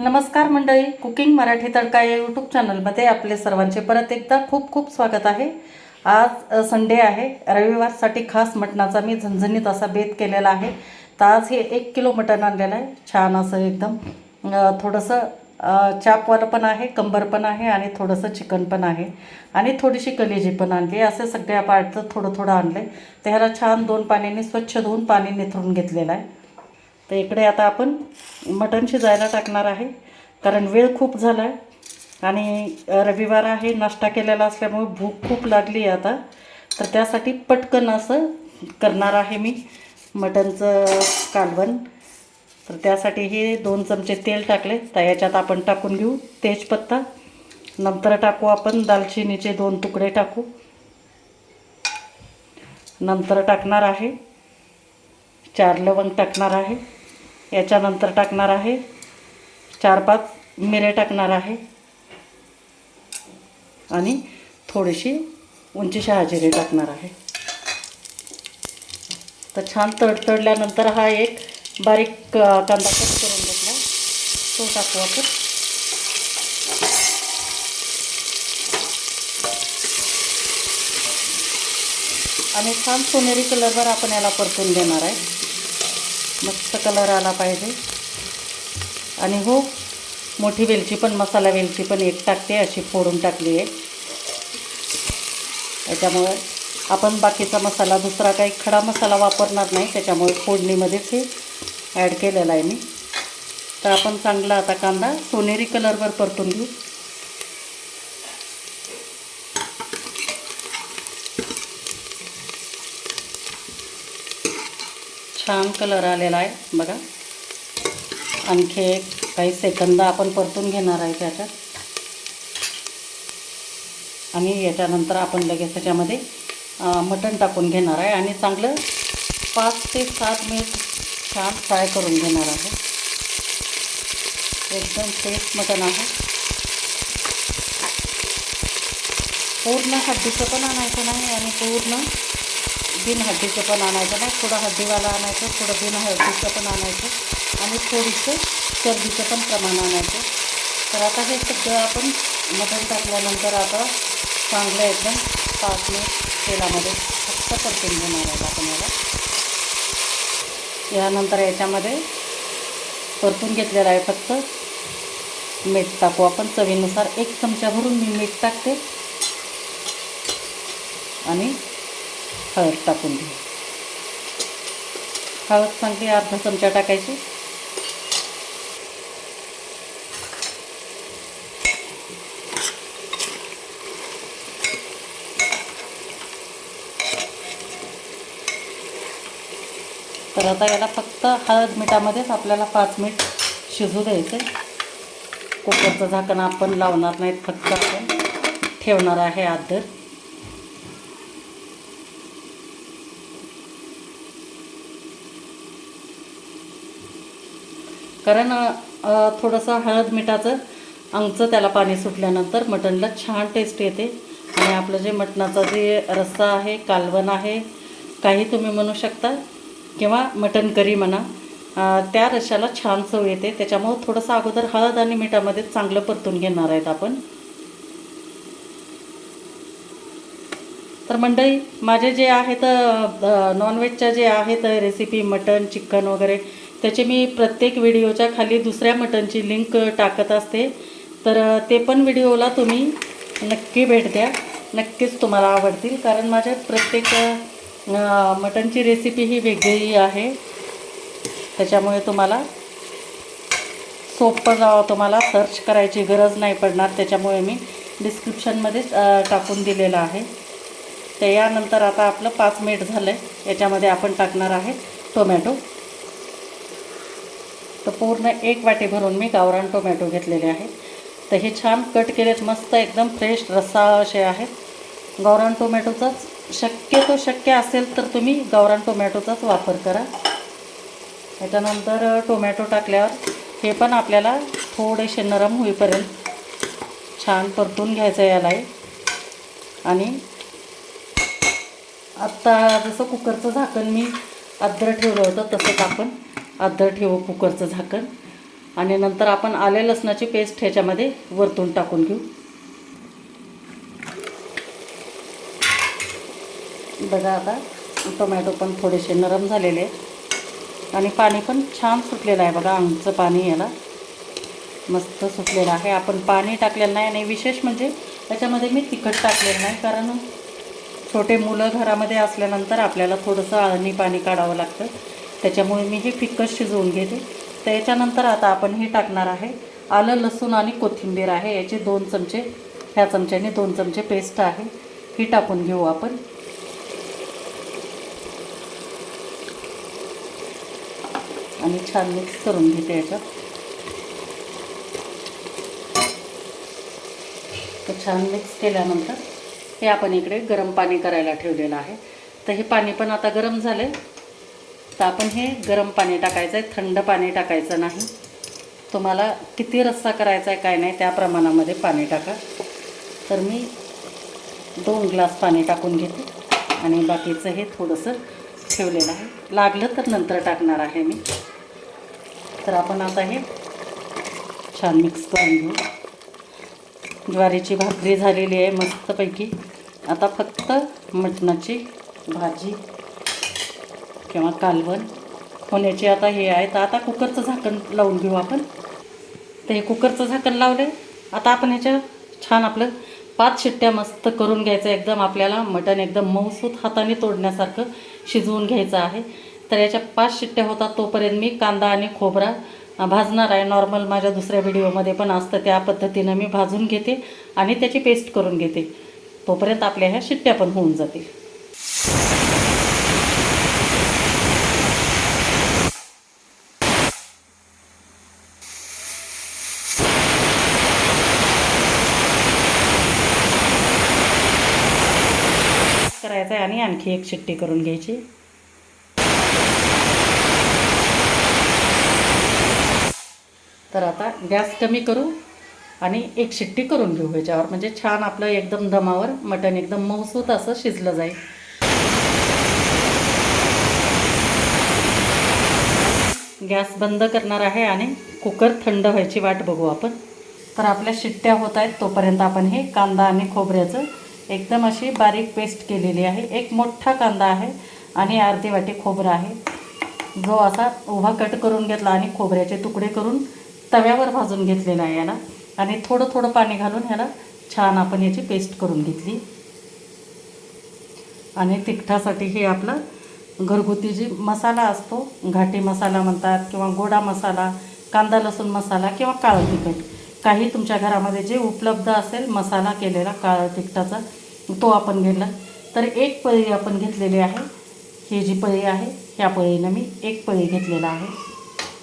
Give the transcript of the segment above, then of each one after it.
नमस्कार मंडळी कुकिंग मराठी तडका या यूट्यूब चॅनलमध्ये आपले सर्वांचे परत एकदा खूप खूप स्वागत आहे. आज संडे आहे. रविवारसाठी खास मटणाचा मी झणझणीत असा बेत केलेला आहे. तर आज हे एक किलो मटण आणलेलं आहे. छान असं एकदम थोडंसं चापवर चापवालं पण आहे कंबर पण आहे आणि थोडंसं चिकन पण आहे. आणि थोडीशी कलेजी पण आणली असे सगळ्या पार्टचं थोडं थोडं आणलं तर ह्याला छान दोन पाण्याने स्वच्छ धुवून पाणी निथरून घेतलेलं आहे. तर इकडे आता आपण मटण शिजायला टाकणार आहे. कारण वेळ खूप झाला आहे आणि रविवार आहे नाश्ता केलेला असल्यामुळे भूक खूप लागली आहे आता. तर त्यासाठी पटकन असं करणार आहे मी मटणचं कालवण. तर त्यासाठी हे दोन चमचे तेल टाकले. तर याच्यात आपण टाकून घेऊ तेजपत्ता. नंतर टाकू आपण दालचिनीचे दोन तुकडे टाकू. नंतर टाकणार आहे. चार लवंग टाकणार आहे. याच्यानंतर टाकणार आहे. चार पाच मिरे टाकणार आहे. आणि थोडीशी उंची शहाजिरे टाकणार आहे. तर छान तडतडल्यानंतर हा एक बारीक कांदा कट करून घेतला. तो टाकू आपण. आणि छान सोनेरी कलरवर आपण याला परतून घेणार आहे. मस्त कलर आला पाहिजे. आणि हो मोठी वेलची पण मसाला वेलची पण एक टाकते अशी फोडून टाकली आहे. त्याच्यामुळे आपण बाकीचा मसाला दुसरा काही खडा मसाला वापरणार नाही त्याच्यामुळे फोडणीमध्येच हे ॲड केलेला आहे मी. तर आपण चांगला आता कांदा सोनेरी कलरवर परतून घेऊ. छान कलर आलेला आहे बघा. आणखी एक काही सेकंद आपण परतून घेणार आहे त्याच्यात. आणि याच्यानंतर आपण लगेच त्याच्यामध्ये मटण टाकून घेणार आहे आणि चांगलं पाच ते सात मिनिट छान फ्राय करून घेणार आहे. एकदम फ्रेश मटण आहे. पूर्ण हड्डीचं पण आणायचं नाही आणि पूर्ण बिन हड्डीचं पण आणायचं नाही थोडं हड्डीवाला आणायचं थोडं बिन हड्डीचं पण आणायचं आणि थोडीसं चरबीचं पण प्रमाण आणायचं. तर आता हे सगळं आपण मटण टाकल्यानंतर आता चांगलं एकदम पाच मिनिट तेलामध्ये फक्त परतून घेणार आहेत आपण याला. यानंतर याच्यामध्ये परतून घेतलेलं आहे फक्त मीठ टाकू. आपण चवीनुसार एक चमचा भरून मी मीठ टाकते आणि हळद टाकून घेऊ. हळद चांगली अर्धा चमचा टाकायची. तर आता याला फक्त हळद मिठामध्येच आपल्याला पाच मिनिट शिजू द्यायचं. कुकरचं झाकण आपण लावणार नाहीत फक्त आपण ठेवणार आहे आदर. कारण थोडंसं हळद मिठाचं अंगचं त्याला पाणी सुटल्यानंतर मटणला छान टेस्ट येते. आणि आपलं जे मटणाचा जे रस्सा आहे कालवण आहे काही तुम्ही म्हणू शकता. किंवा मटण करी म्हणा त्या रश्शाला छान चव येते. त्याच्यामुळं थोडंसं अगोदर हळद आणि मिठामध्ये चांगलं परतून घेणार आहेत आपण. तर मंडळी माझे जे आहेत नॉनव्हेजच्या जे आहेत रेसिपी मटन चिकन वगैरे त्याचे मी प्रत्येक व्हिडिओच्या खाली दुसऱ्या मटनची लिंक टाकत असते. तर ते पण व्हिडिओला तुम्ही नक्की भेट द्या. नक्कीच तुम्हाला आवडतील कारण माझ्या प्रत्येक मटनची रेसिपी ही वेगळी आहे. त्याच्यामुळे तुम्हाला सोपं जावं तुम्हाला सर्च करायची गरज नाही पडणार. त्याच्यामुळे मी डिस्क्रिप्शनमध्येच टाकून दिलेलं आहे. तर यानंतर आता आपलं पाच मिनिट झालं आहे याच्यामध्ये आपण टाकणार आहे टोमॅटो. तर पूर्ण एक वाटी भरून मी गावरान टोमॅटो घेतलेले आहे तर हे छान कट केलेत मस्त एकदम फ्रेश रस्सा असे आहेत. गावरान टोमॅटोचाच शक्यतो शक्य असेल तर तुम्ही गावरान टोमॅटोचाच वापर करा. त्याच्यानंतर टोमॅटो टाकल्यावर हे पण आपल्याला थोडेसे नरम होईपर्यंत छान परतून घ्यायचं यालाही आणि आत्ता जसं कुकरचं झाकण मी अद्दर ठेवलं होतं तसंच आपण अद्दर ठेवू कुकरचं झाकण. आणि नंतर आपण आले लसणाची पेस्ट ह्याच्यामध्ये वरतून टाकून घेऊ. बघा आता टोमॅटो पण थोडेसे नरम झालेले आहेत. आणि पाणी पण छान सुटलेलं आहे बघा आमचं पाणी याला. मस्त सुटलेलं आहे. आपण पाणी टाकलेलं नाही आणि विशेष म्हणजे त्याच्यामध्ये मी तिखट टाकलेलं नाही कारण छोटे मुलं घरामध्ये असल्यानंतर आपल्याला थोडंसं आळणी पाणी काढावं लागतं. त्याच्यामुळे मी हे फिक्कच शिजवून घेते. त्याच्यानंतर आता आपण हे टाकणार आहे. आलं लसूण आणि कोथिंबीर आहे. याचे दोन चमचे ह्या चमच्याने दोन चमचे पेस्ट आहे. ही टाकून घेऊ आपण. आणि छान मिक्स करून घेते याच्यात. तर छान मिक्स केल्यानंतर हे आपण इकडे गरम पाणी करायला ठेवलेलं आहे. तर हे पाणी पण आता गरम झालं तर आपण हे गरम पाणी टाकायचं आहे थंड पाणी टाकायचं नाही. तुम्हाला किती रस्सा करायचा आहे काय नाही त्या प्रमाणामध्ये पाणी टाका. तर मी दोन ग्लास पाणी टाकून घेते आणि बाकीचं हे थोडंसं ठेवलेलं आहे. लागलं तर नंतर टाकणार आहे मी. तर आपण आता हे छान मिक्स करून घेऊ. ज्वारीची भाकरी झालेली आहे मस्तपैकी. आता फक्त मटणाची भाजी किंवा कालवण होण्याची आता हे आहे. तर आता कुकरचं झाकण लावून घेऊ आपण. तर हे कुकरचं झाकण लावले आता आपण ह्याच्या छान आपलं पाच शिट्ट्या मस्त करून घ्यायचं. एकदम आपल्याला मटण एकदम मऊसूत हाताने तोडण्यासारखं शिजवून घ्यायचं आहे. तर याच्या पाच शिट्ट्या होतात तोपर्यंत मी कांदा आणि खोबरा भाजणार आहे. नॉर्मल माझ्या दुसऱ्या व्हिडिओमध्ये पण असतं. त्या पद्धतीनं मी भाजून घेते आणि त्याची पेस्ट करून घेते. तोपर्यंत आपल्या ह्या शिट्ट्या पण होऊन जातील. आणि आणखी एक शिट्टी करून घ्यायची. तर आता गॅस कमी करू आणि एक शिट्टी करून घेऊ ह्याच्यावर. म्हणजे छान आपलं एकदम दमावर मटण एकदम मऊसूत असं शिजलं जाईल. गॅस बंद करणार आहे आणि कुकर थंड व्हायची वाट बघू आपण. तर आपल्या शिट्ट्या होत आहेत तोपर्यंत आपण हे कांदा आणि खोबऱ्याचं एकदम अशी बारीक पेस्ट केलेली आहे. एक मोठा कांदा आहे आणि अर्धी वाटी खोबरं आहे. जो असा उभा कट करून घेतला आणि खोबऱ्याचे तुकडे करून तव्यावर भाजून घेतलेला आहे याला. आणि थोडं थोडं पाणी घालून ह्याला छान आपण याची पेस्ट करून घेतली. आणि तिखटासाठी हे आपलं घरगुती जी मसाला असतो घाटी मसाला म्हणतात किंवा गोडा मसाला कांदा लसूण मसाला किंवा काळं तिखट काही तुमच्या घरामध्ये जे उपलब्ध असेल मसाला केलेला काळं तिखटाचा तो आपण घेतला. तर एक पळी आपण घेतलेली आहे. ही जी पळी आहे ह्या पळीनं मी एक पळी घेतलेला आहे.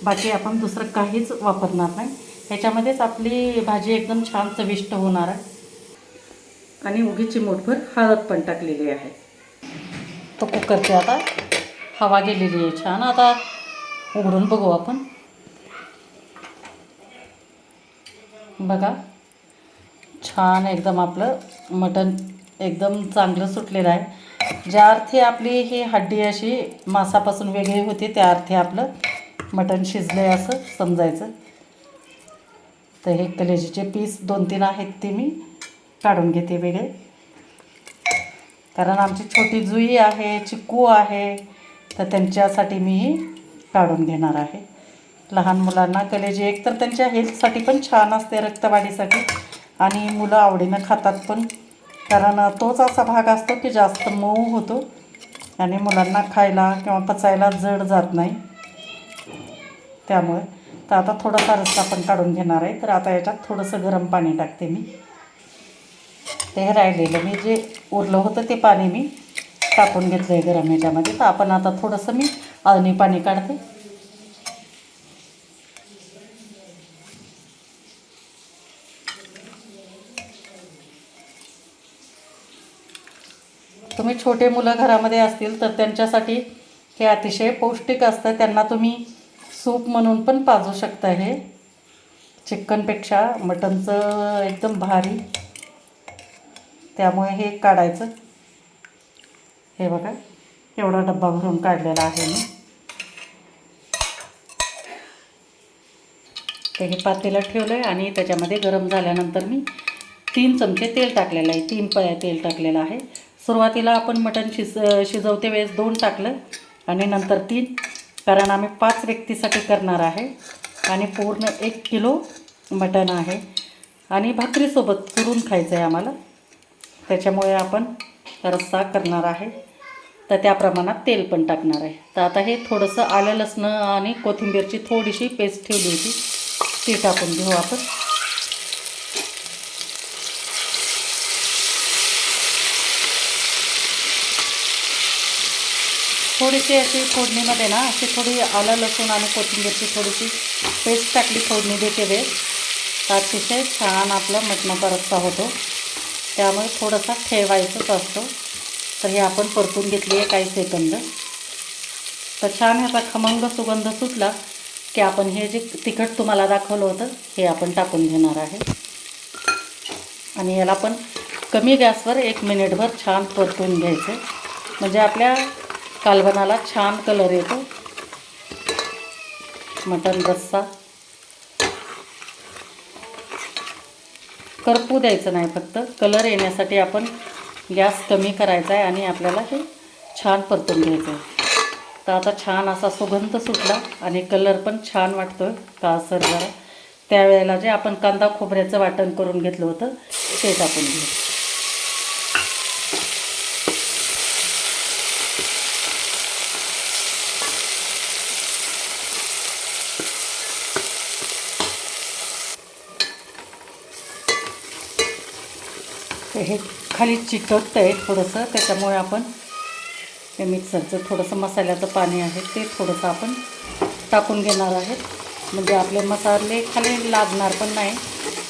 बाकी आपण दुसरं काहीच वापरणार नाही. ह्याच्यामध्येच आपली भाजी एकदम छान चविष्ट होणार आहे. आणि उगीची मोठभर हळद पण टाकलेली आहे. तो कुकरची आता हवा गेलेली आहे छान. आता उघडून बघू आपण. बघा. छान एकदम आपलं मटण एकदम चांगलं सुटलेलं आहे. ज्या अर्थी आपली ही हड्डी अशी मांसापासून वेगळी होती त्या अर्थी आपलं मटण शिजलं आहे असं समजायचं. तर हे कलेजीचे पीस दोन तीन आहेत ते मी काढून घेते वेगळे. कारण आमची छोटी जुई आहे चिक्कू आहे तर त्यांच्यासाठी मी ही काढून घेणार आहे. लहान मुलांना कलेजी एक तर त्यांच्या हेल्थसाठी पण छान असते रक्तवाढीसाठी आणि मुलं आवडीनं खातात पण. कारण तोच असा भाग असतो की जास्त मऊ होतो आणि मुलांना खायला किंवा पचायला जड जात नाही. त्यामुळे तर आता थोडासा रस्ता पण काढून घेणार आहे. तर आता याच्यात थोडंसं गरम पाणी टाकते मी. ते हे राहिलेलं मी जे उरलं होतं ते पाणी मी टाकून घेतलं आहे गरम ह्याच्यामध्ये तर आपण आता थोडंसं मी अळणी पाणी काढते. तुम्ही छोटे मुलं घरामध्ये असतील तर त्यांच्यासाठी हे अतिशय पौष्टिक असतं. त्यांना तुम्ही सूप म्हणून पण पाजू शकता हे. चिकनपेक्षा मटनचं एकदम भारी. त्यामुळे हे काढायचं. हे बघा एवढा डब्बा भरून काढलेला आहे मी. ते हे पातेलं ठेवलं आहे आणि त्याच्यामध्ये गरम झाल्यानंतर मी तीन चमचे तेल टाकलेलं आहे. तीन पया तेल टाकलेलं आहे. सुरुवातीला आपण मटण शिज शिजवते वेळेस दोन टाकलं आणि नंतर तीन कारण आम्ही पाच व्यक्तीसाठी करणार आहे आणि पूर्ण एक किलो मटण आहे. आणि भाकरीसोबत चुरून खायचं आहे आम्हाला. त्याच्यामुळे आपण रस्सा करणार आहे. तर त्या प्रमाणात तेल पण टाकणार आहे. तर आता हे थोडंसं आलं लसणं आणि कोथिंबीरची थोडीशी पेस्ट ठेवली होती. ती टाकून घेऊ आपण. थोडीशी अशी फोडणीमध्ये ना अशी थोडी आलं लसूण आणि कोथिंबीरची थोडीशी पेस्ट टाकली फोडणी देते वेळ. तर अतिशय छान आपला मटणाचा रस्सा होतो. त्यामुळे थोडासा ठेवायचंच असतो. तर हे आपण परतून घेतली आहे काही सेकंद. तर छान ह्याचा खमंग सुगंध सुटला की आपण हे जे तिखट तुम्हाला दाखवलं होतं हे आपण टाकून घेणार आहे. आणि याला पण कमी गॅसवर एक मिनिटभर छान परतून घ्यायचं. म्हणजे आपल्या कालवनाला छान कलर येतो. मटण रस्सा. करपू द्यायचं नाही फक्त. कलर येण्यासाठी आपण गॅस कमी करायचा आहे आणि आपल्याला हे छान परतून घ्यायचं आहे. तर आता छान असा सुगंध सुटला आणि कलर पण छान वाटतो आहे काळसर जरा. त्यावेळेला जे आपण कांदा खोबऱ्याचं वाटण करून घेतलं होतं ते टाकून घेऊ. तर हे खाली चिकटतं आहे थोडंसं त्याच्यामुळे आपण त्या मिक्सरचं थोडंसं मसाल्याचं पाणी आहे ते थोडंसं आपण टाकून घेणार आहेत. म्हणजे आपले मसाले खाली लागणार पण नाही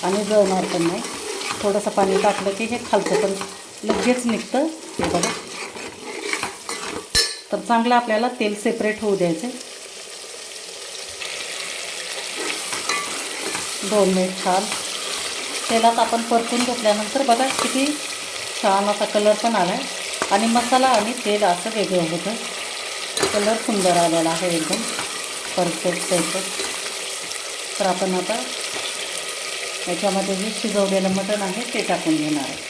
आणि जळणार पण नाही. थोडंसं पाणी टाकलं की हे खालचं पण लगेच निघतं. हे बघा. तर चांगलं आपल्याला तेल सेपरेट होऊ द्यायचं दोन मिनिट छान तेलात आपण परतून घेतल्यानंतर बघा किती छान असा कलर पण आला आहे आणि मसाला आणि तेल असं वेगळं होतं. कलर सुंदर आलेला आहे एकदम. परफेक्ट त्याचं. तर आपण आता याच्यामध्ये जे शिजवलेलं मटण आहे ते टाकून घेणार आहे.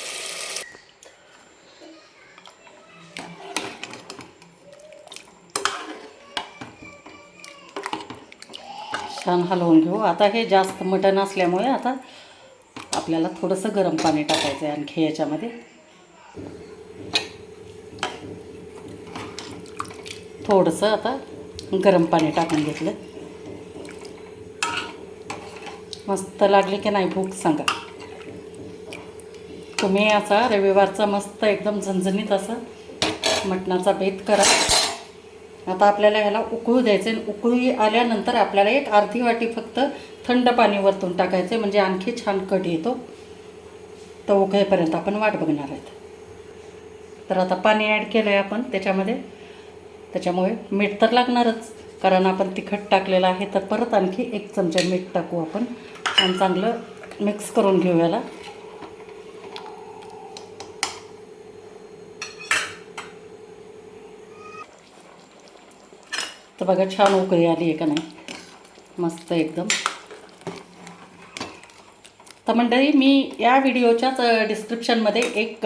छान हलवून घेऊ. आता हे जास्त मटण असल्यामुळे आता आपल्याला थोडंसं गरम पाणी टाकायचं आहे आणखी याच्यामध्ये. थोडंसं आता गरम पाणी टाकून घेतलं. मस्त लागली की नाही भूक सांगा. तुम्ही असा रविवारचा मस्त एकदम झणझणीत असं मटणाचा बेत करा. आता आपल्याला ह्याला उकळू द्यायचं आणि उकळी आल्यानंतर आपल्याला एक अर्धी वाटी फक्त थंड पाणी वरतून टाकायचं आहे म्हणजे आणखी छान कट येतो. तर उकळेपर्यंत आपण वाट बघणार आहेत. तर आता पाणी ॲड केलं आहे आपण त्याच्यामध्ये. त्याच्यामुळे मीठ तर लागणारच कारण आपण तिखट टाकलेलं आहे तर परत आणखी एक चमचा मीठ टाकू आपण. आणि चांगलं मिक्स करून घेऊ याला. तर बघा छान उकळी आली आहे का नाही? मस्त एकदम. तर मंडळी मी या व्हिडिओच्याच डिस्क्रिप्शनमध्ये एक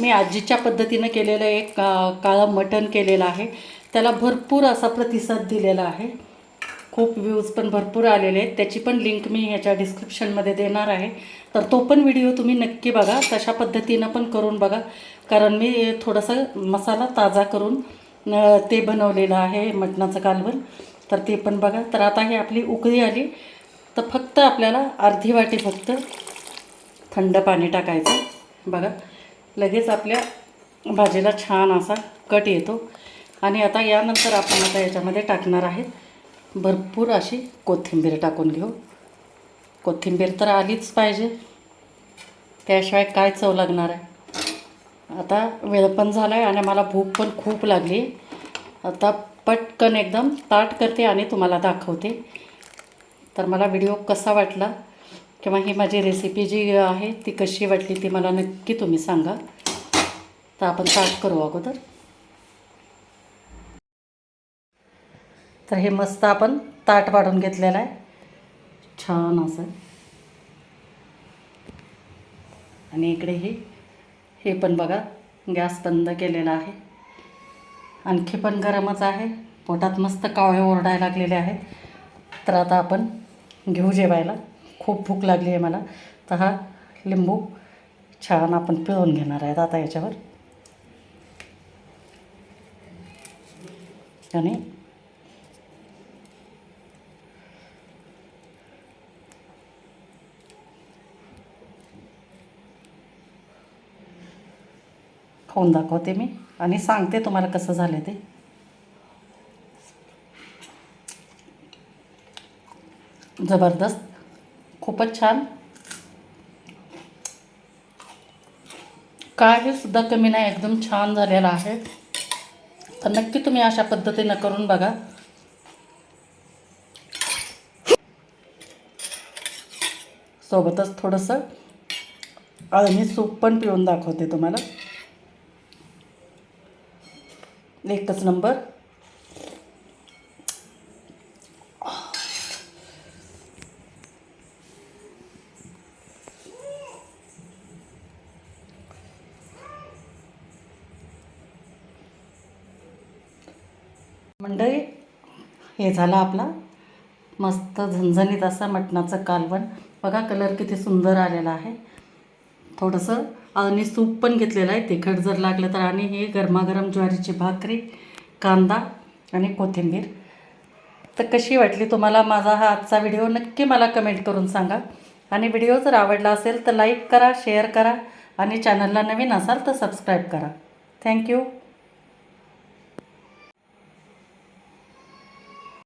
मी आजीच्या पद्धतीनं केलेलं एक काळं मटण केलेलं आहे. त्याला भरपूर असा प्रतिसाद दिलेला आहे. खूप व्ह्यूज पण भरपूर आलेले आहेत. त्याची पण लिंक मी ह्याच्या डिस्क्रिप्शनमध्ये देणार आहे. तर तो पण व्हिडिओ तुम्ही नक्की बघा. तशा पद्धतीनं पण करून बघा. कारण मी थोडंसं मसाला ताजा करून ते बनवलेलं आहे मटणाचं कालवण. तर ते पण बघा. तर आता ही आपली उकळी आली. तर फक्त आपल्याला अर्धी वाटी फक्त थंड पाणी टाकायचं बघा लगेच आपल्या भाजीला छान असा कट येतो. आणि आता यानंतर आपण आता याच्यामध्ये टाकणार आहेत भरपूर अशी कोथिंबीर टाकून घेऊ. कोथिंबीर तर आलीच पाहिजे. त्याशिवाय काय चव लागणार आहे? आता वेळ पण झाला आहे आणि मला भूक पण खूप लागली. आता पटकन एकदम ताट करते आणि तुम्हाला दाखवते. तर मला व्हिडिओ कसा वाटला किंवा ही माझी रेसिपी जी आहे ती कशी वाटली ती मला नक्की तुम्ही सांगा. तर आपण ताट करू अगोदर. तर हे मस्त आपण ताट वाढून घेतलेलं आहे. छान असं. आणि इकडे हे हे पण बघा गॅस बंद केलेला आहे. आणखी पण गरमच आहे. पोटात मस्त कावळे ओरडायला लागलेले आहेत. तर आता आपण घेऊ जेवायला. खूप भूक लागली आहे मला. तर हा लिंबू छान आपण पिळून घेणार आहेत आता याच्यावर. आणि खाऊन दाखवते मी. आणि सांगते तुम्हाला कसं झालं ते. जबरदस्त. खूपच छान. काही सुद्धा कमी नाही एकदम छान झालेला आहे. तर नक्की तुम्ही अशा पद्धतीनं करून बघा. सोबतच थोडंसं अळणी सूप पण पिऊन दाखवते तुम्हाला. एकच नंबर. मंडळी हे झाला आपला. मस्त झणझणीत असा मटणाचं कालवण. बघा कलर किती सुंदर आलेला आहे. थोडंसं आणि सूप पण घेतलेलं आहे. तिखट जर लागलं तर आणि हे गरमागरम ज्वारीची भाकरी कांदा आणि कोथिंबीर. तर कशी वाटली तुम्हाला माझा हा आजचा व्हिडिओ? नक्की मला कमेंट करून सांगा. आणि व्हिडिओ जर आवडला असेल तर लाईक करा शेअर करा आणि चॅनलला नवीन असाल तर सबस्क्राईब करा. थँक्यू.